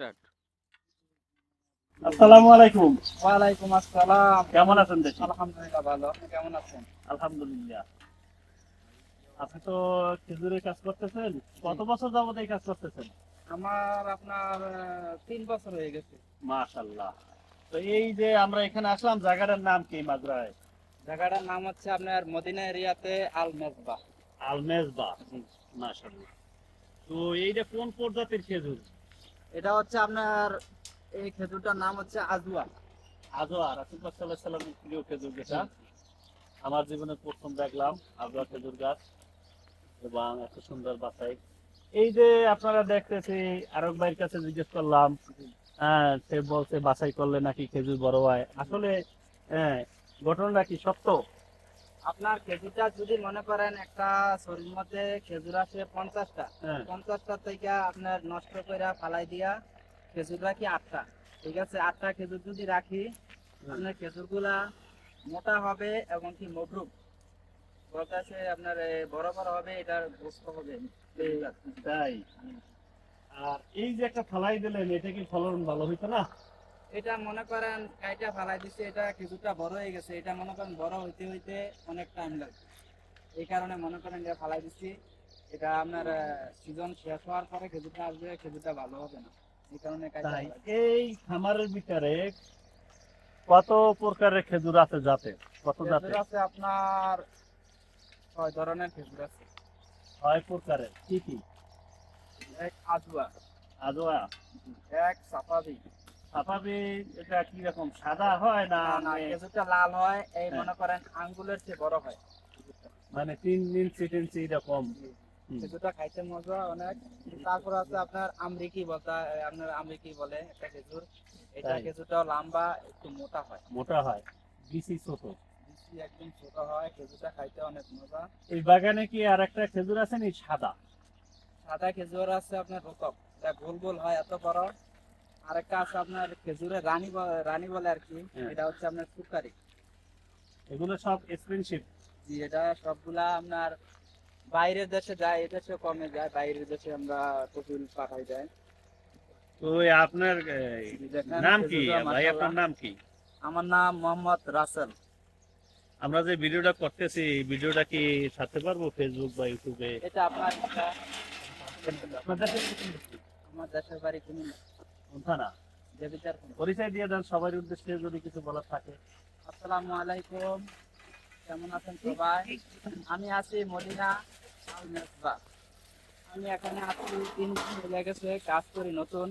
Start. আসসালামু আলাইকুম। ওয়ালাইকুম আসসালাম। কেমন আছেন দেখি আলহামদুলিল্লাহ ভালো। আপনি কেমন আছেন? আলহামদুলিল্লাহ। আপনি তো খেজুরের কাজ করতেছেন। কত বছর যাবত এই কাজ করতেছেন? আমার আপনার তিন বছর হয়ে গেছে। মাশাল্লাহ তো এই যে আমরা এখানে আসলাম জায়গাটার নাম কি মাদ্রায় জায়গাটার নাম হচ্ছে আপনার মদিনা এরিয়াতে আল মেজবা আলমেজবা মাশাল্লাহ তো এইটা কোন প্রজাতির খেজুর? এটা হচ্ছে আপনার এই খেজুরটার নাম হচ্ছে আজুয়া। আজোয়া রাসুল্লাহ সাল্লাহ সাল্লামের প্রিয় খেজুর যেটা। আমার জীবনে প্রথম দেখলাম আজোয়া খেজুর গাছ এবং এত সুন্দর বাসাই এই যে আপনারা দেখতেছি আরব ভাইয়ের কাছে জিজ্ঞেস করলাম হ্যাঁ সে বলছে বাছাই করলে নাকি খেজুর বড় হয়। আসলে হ্যাঁ ঘটনাটা কি সত্য? আপনার খেজুরটা যদি মনে করেন একটা শরীর মধ্যে খেজুর আসে পঞ্চাশটা হ্যাঁ। পঞ্চাশটা থেকে আপনার নষ্ট করে ফালাই দিয়া খেজুর রাখি আটটা? ঠিক আছে আটটা খেজুর যদি রাখি আপনার খেজুরগুলা মোটা হবে এবং কি মধুর। বলতেছে আপনার বড় বড় হবে এটার গোস্ত হবে। তাই। আর এই যে একটা ফালাই দিলেন এটা কি ফলন ভালো হইতো না? এটা মনে করেন কাইটা ফালাই দিছে এটা খেজুরটা বড় হয়ে গেছে। এটা মনে করেন বড় হইতে হইতে অনেক টাইম লাগবে। এই কারণে মনে করেন এটা ফালাই দিছি। এটা আপনার সিজন শেষ হওয়ার পরে খেজুরটা আসবে খেজুরটা ভালো হবে না। এই কারণে এই খামারের ভিতরে কত প্রকারের খেজুর আছে জাতে? কত জাতে আছে আপনার ছয় ধরনের খেজুর আছে। ছয় প্রকারের। কি কি? এক আজুয়া। আজোয়া। এক সাফাবি সাফাবি এটা কি রকম সাদা হয় না মানে- খেজুরটা লাল হয় এই হ্যাঁ। মনে করেন আঙ্গুলের চেয়ে বড় হয়। মানে তিন ইঞ্চি তিন ইঞ্চি এরকম। হুম। খেজুরটা খাইতে মজা অনেক। তারপর আছে আপনার আমরিকি বলতা আপনার আমরিকি বলে একটা খেজুর। এটা। খেজুরটাও লম্বা একটু মোটা হয়। মোটা হয়। বিসি ছোট। বেশি একদম ছোট হয় খেজুরটা খাইতে অনেক মজা। এই বাগানে কি আর একটা খেজুর আছে নি সাদা? সাদা খেজুর আছে আপনার রোকব এটা গোল গোল হয় এত বড়। আরেকটা আছে আপনার খেজুরের রানী রানী বলে আর কি হ্যাঁ। এটা হচ্ছে আপনার সুকারি এগুলো সব এক্সপেন্সিভ জি এটা সবগুলা আপনার বাইরের দেশে যায় এদেশে কমে যায় বাইরের দেশে আমরা প্রচুর পাঠাই যায়। তো আপনার নাম কি? ভাই আপনার নাম কি? আমার নাম মোহাম্মদ রাসেল। আমরা যে ভিডিওটা করতেছি ভিডিওটা কি ছাড়তে পারব ফেসবুক বা ইউটিউবে এটা আপনার আমার দেশের বাড়ি পরিচয় দিয়ে দেন সবার উদ্দেশ্যে যদি কিছু বলার থাকে। আসসালামু আলাইকুম। কেমন আছেন সবাই? আমি আছি মদিনা আমি এখানে আছি তিন হয়ে গেছে, কাজ করি নতুন।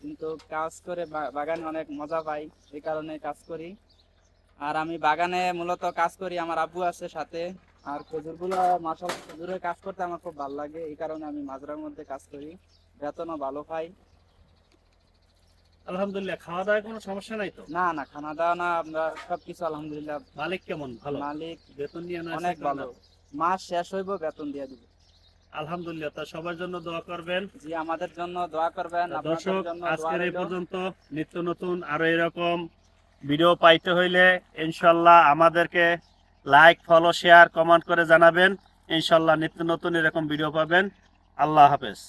কিন্তু কাজ করে বাগানে অনেক মজা পাই, এই কারণে কাজ করি। আর আমি বাগানে মূলত কাজ করি, আমার আব্বু আছে সাথে। আর খেজুরগুলো মাসাল খেজুরের কাজ করতে আমার খুব ভালো লাগে, এই কারণে আমি মাজরার মধ্যে কাজ করি। বেতনও ভালো পাই। আলহামদুলিল্লাহ খাওয়া দাওয়ার কোনো সমস্যা নাই তো? না না খানা দাওয়া না আমরা সবকিছু আলহামদুলিল্লাহ মালিক কেমন? ভালো? মালিক বেতন নিয়ে না অনেক ভালো। মাস শেষ হইব বেতন দিয়ে দিব। আলহামদুলিল্লাহ তা সবার জন্য দোয়া করবেন। জি আমাদের জন্য দোয়া করবেন আপনাদের দর্শক আজকের এই পর্যন্ত নিত্য নতুন আরও এরকম ভিডিও পাইতে হইলে ইনশাল্লাহ আমাদেরকে লাইক ফলো শেয়ার কমেন্ট করে জানাবেন। ইনশাল্লাহ নিত্য নতুন এরকম ভিডিও পাবেন। আল্লাহ হাফেজ।